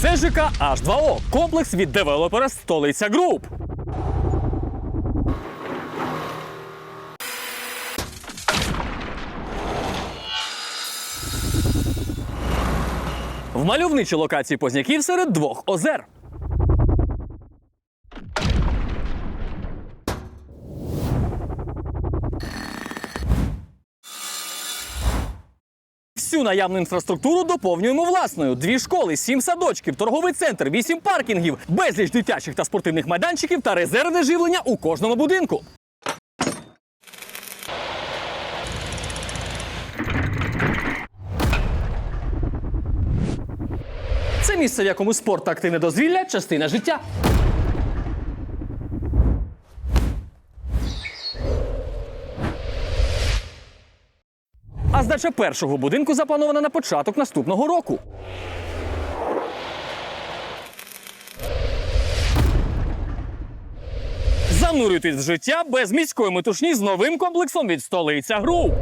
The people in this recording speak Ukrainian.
Це ЖК H2O, комплекс від девелопера Столиця Груп. В мальовничій локації Позняків серед двох озер. Всю наявну інфраструктуру доповнюємо власною: дві школи, сім садочків, торговий центр, вісім паркінгів, безліч дитячих та спортивних майданчиків та резервне живлення у кожному будинку. Це місце, в якому спорт та активне дозвілля частина життя. А здача першого будинку запланована на початок наступного року. Занурюйтесь в життя без міської метушні з новим комплексом від столиця груп.